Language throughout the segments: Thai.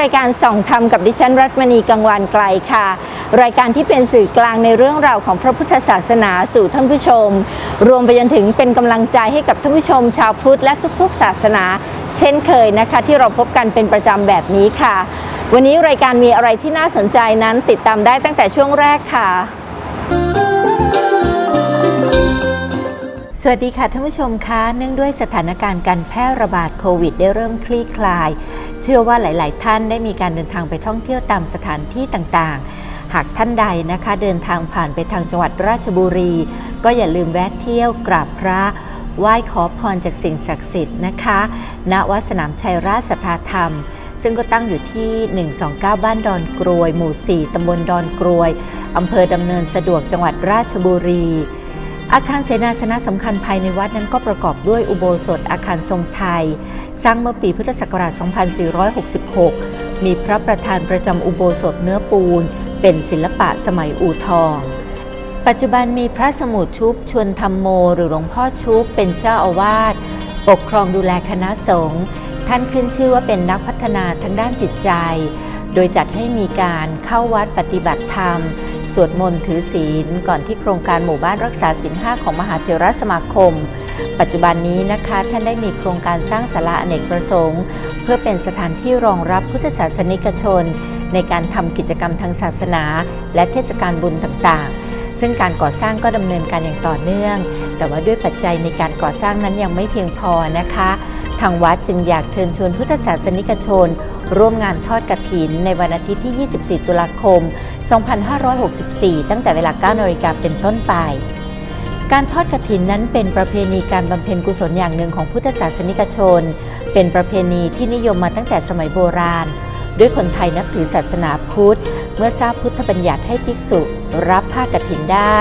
รายการส่องธรรมกับดิฉันรัตมณีกังวานไกลค่ะ รายการที่เป็นสื่อกลางในเรื่องราวของพระพุทธศาสนาสู่ท่านผู้ชม รวมไปจนถึงเป็นกำลังใจให้กับท่านผู้ชม ชาวพุทธและทุกๆ ศาสนา เช่นเคยนะคะ ที่เราพบกันเป็นประจำแบบนี้ค่ะ วันนี้รายการมีอะไรที่น่าสนใจนั้นติดตามได้ตั้งแต่ช่วงแรกค่ะสวัสดีค่ะท่านผู้ชมคะ เนื่องด้วยสถานการณ์การแพร่ระบาดโควิดได้เริ่มคลี่คลาย เชื่อว่าหลาย ๆ ท่านได้มีการเดินทางไปท่องเที่ยวตามสถานที่ต่าง ๆ หากท่านใดนะคะเดินทางผ่านไปทางจังหวัดราชบุรี ก็อย่าลืมแวะเที่ยวกราบพระไหว้ขอพรจากสิ่งศักดิ์สิทธิ์นะคะณวัดสนามชัยราชสัทธาธรรม ซึ่งก็ตั้งอยู่ที่ 129 บ้านดอนกรวย หมู่ 4 ตำบลดอนกรวย อำเภอดำเนินสะดวกจังหวัดราชบุรี อาคารเสนาสนะสำคัญภายในวัดนั้นก็ประกอบด้วยอุโบสถอาคารทรงไทย สร้างเมื่อปีพุทธศักราช 2466 มีพระประธานประจำอุโบสถเนื้อปูน เป็นศิลปะสมัยอู่ทอง ปัจจุบันมีพระสมุทชุบชวนธรรมโม หรือหลวงพ่อชุบเป็นเจ้าอาวาสปกครองดูแลคณะสงฆ์ท่านขึ้นชื่อว่าเป็นนักพัฒนาทางด้านจิตใจ โดยจัดให้มีการเข้าวัดปฏิบัติธรรม สวดมนต์ถือศีล ก่อนที่โครงการหมู่บ้านรักษาศีลห้าของมหาเถรสมาคม ปัจจุบันนี้นะคะท่านได้มีโครงการสร้างศาลาอเนกประสงค์ เพื่อเป็นสถานที่รองรับพุทธศาสนิกชน ในการทำกิจกรรมทางศาสนา และเทศกาลบุญต่างๆ ซึ่งการก่อสร้างก็ดำเนินการอย่างต่อเนื่อง แต่ว่าด้วยปัจจัยในการก่อสร้างนั้นยังไม่เพียงพอนะคะทางวัดจึงอยากเชิญชวนพุทธศาสนิกชน ร่วมงานทอดกระถินในวันอาทิตย์ที่ 24 ตุลาคม 2564 ตั้งแต่เวลา 9นาฬิกาเป็นต้นไป การทอดกระถินนั้นเป็นประเพณีการบำเพ็ญกุศลอย่างหนึ่งของพุทธศาสนิกชน เป็นประเพณีที่นิยมมาตั้งแต่สมัยโบราณ ด้วยคนไทยนับถือศาสนาพุทธ เมื่อทราบพุทธบัญญัติให้ภิกษุรับผ้ากฐินได้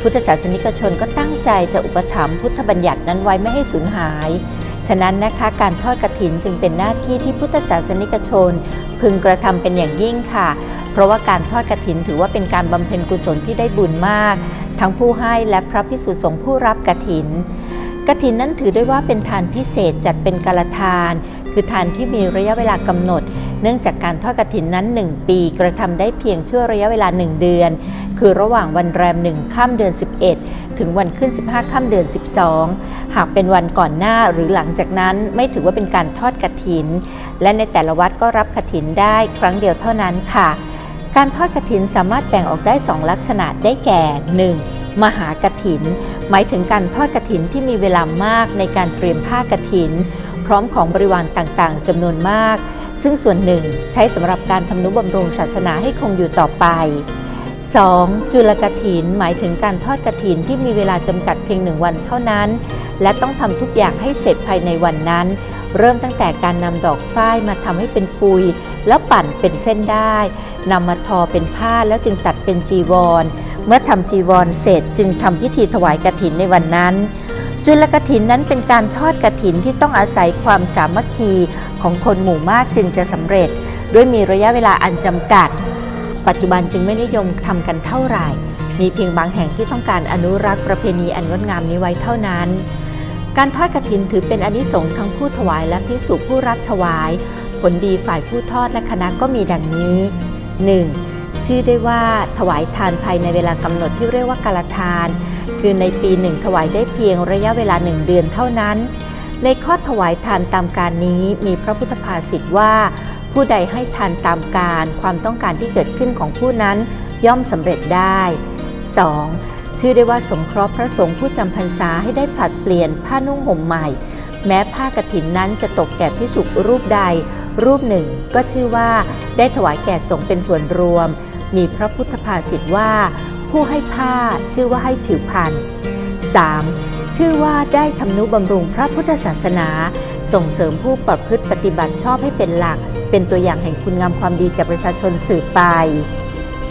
พุทธศาสนิกชนก็ตั้งใจจะอุปถัมภ์พุทธบัญญัตินั้นไว้ไม่ให้สูญหาย ฉะนั้นนะคะการทอดกระถินจึงเป็นหน้าที่ที่พุทธศาสนิกชน พึงกระทำเป็นอย่างยิ่งค่ะ เพราะว่าการทอดกระถินถือว่าเป็นการบำเพ็ญกุศลที่ได้บุญมาก ทั้งผู้ให้และพระพิสุสงฆ์ผู้รับกระถินกระถินนั้นถือได้ว่าเป็นทานพิเศษจัดเป็นกาลทาน คือทานที่มีระยะเวลากำหนด เนื่องจากการทอดกฐินนั้น 1 ปีกระทำได้เพียงชั่วระยะเวลา 1 เดือน คือระหว่างวันแรม1ค่ำเดือน 11 ถึงวันขึ้น 15ค่ำเดือน 12 หากเป็นวันก่อนหน้าหรือหลังจากนั้นไม่ถือว่าเป็นการทอดกฐิน และในแต่ละวัดก็รับกฐินได้ครั้งเดียวเท่านั้นค่ะ การทอดกฐินสามารถแบ่งออกได้ 2 ลักษณะได้แก่ 1. มหากฐิน หมายถึงการทอดกฐินที่มีเวลามากในการเตรียมผ้ากฐิน พร้อมของบริวารต่างๆจำนวนมาก ซึ่งส่วนหนึ่งใช้สำหรับการทำนุบำรุงศาสนาให้คงอยู่ต่อไป 2. จุลกฐิน หมายถึงการทอดกฐินที่มีเวลาจำกัดเพียงหนึ่งวันเท่านั้น และต้องทำทุกอย่างให้เสร็จภายในวันนั้น เริ่มตั้งแต่การนำดอกฝ้ายมาทำให้เป็นปุย แล้วปั่นเป็นเส้นได้นำมาทอเป็นผ้าแล้วจึงตัดเป็นจีวร เมื่อทำจีวรเสร็จจึงทำพิธีถวายกฐินในวันนั้น จุลกฐินนั้นเป็นการทอดกฐินที่ต้องอาศัยความสามัคคีของคนหมู่มากจึงจะสำเร็จ ด้วยมีระยะเวลาอันจำกัด ปัจจุบันจึงไม่นิยมทำกันเท่าไหร่ มีเพียงบางแห่งที่ต้องการอนุรักษ์ประเพณีอันงดงามนี้ไว้เท่านั้น การทอดกฐินถือเป็นอนิสงส์ทั้งผู้ถวายและพิสุผู้รับถวาย ผลดีฝ่ายผู้ทอดและคณะก็มีดังนี้ 1. ชื่อได้ว่าถวายทานภายในเวลากำหนดที่เรียกว่ากาลทาน คือในปีหนึ่งถวายได้เพียงระยะเวลาหนึ่งเดือนเท่านั้น ในข้อถวายทานตามการนี้มีพระพุทธภาษิตว่า ผู้ใดให้ทานตามการความต้องการที่เกิดขึ้นของผู้นั้นย่อมสำเร็จได้ 2. ชื่อได้ว่าสงเคราะห์พระสงฆ์ผู้จำพรรษาให้ได้ผลัดเปลี่ยนผ้านุ่งห่มใหม่ แม้ผ้ากฐินนั้นจะตกแก่พิสุรูปใด รูปหนึ่งก็ชื่อว่าได้ถวายแก่สงฆ์เป็นส่วนรวม มีพระพุทธภาษิตว่า ผู้ให้ผ้าชื่อว่าให้ผิวพรรณ 3. ชื่อว่าได้ทำนุบำรุงพระพุทธศาสนา ส่งเสริมผู้ประพฤติปฏิบัติชอบให้เป็นหลัก เป็นตัวอย่างแห่งคุณงามความดีแก่ประชาชนสืบไป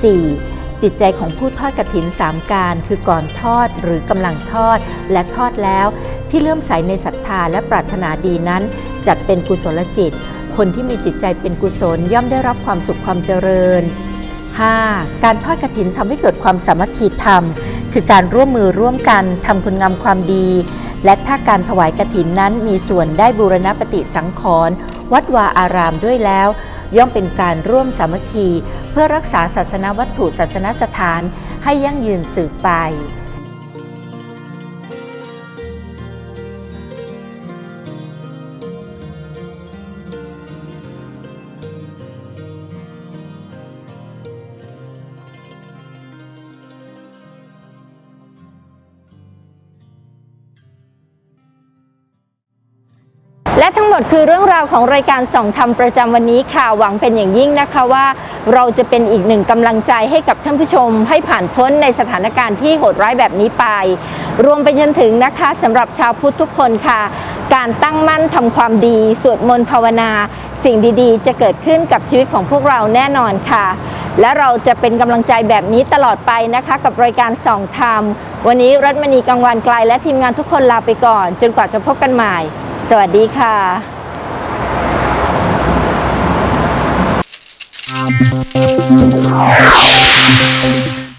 4. จิตใจของผู้ทอดกฐินสามการ คือก่อนทอดหรือกำลังทอดและทอดแล้ว ที่เลื่อมใสในศรัทธาและปรารถนาดีนั้น จัดเป็นกุศลจิต คนที่มีจิตใจเป็นกุศลย่อมได้รับความสุขความเจริญ 5. การทอดกระถินทำให้เกิดความสามัคคีธรรม คือการร่วมมือร่วมกันทำคุณงามความดี และถ้าการถวายกระถินนั้นมีส่วนได้บูรณปฏิสังขรณ์วัดวาอารามด้วยแล้ว ย่อมเป็นการร่วมสามัคคี เพื่อรักษาศาสนวัตถุศาสนสถานให้ยั่งยืนสืบไป และทั้งหมดคือเรื่องราวของรายการส่องธรรมประจำวันนี้ค่ะหวังเป็นอย่างยิ่งนะคะว่า เราจะเป็นอีกหนึ่งกำลังใจให้กับท่านผู้ชม ให้ผ่านพ้นในสถานการณ์ที่โหดร้ายแบบนี้ไป รวมไปจนถึงนะคะสำหรับชาวพุทธทุกคนค่ะ การตั้งมั่นทำความดี สวดมนต์ภาวนา สิ่งดีๆ จะเกิดขึ้นกับชีวิตของพวกเราแน่นอนค่ะ และเราจะเป็นกำลังใจแบบนี้ตลอดไปนะคะ กับรายการส่องธรรมวันนี้รัตมณีกังวานไกลและทีมงานทุกคนลาไปก่อน จนกว่าจะพบกันใหม่ สวัสดีค่ะ Thank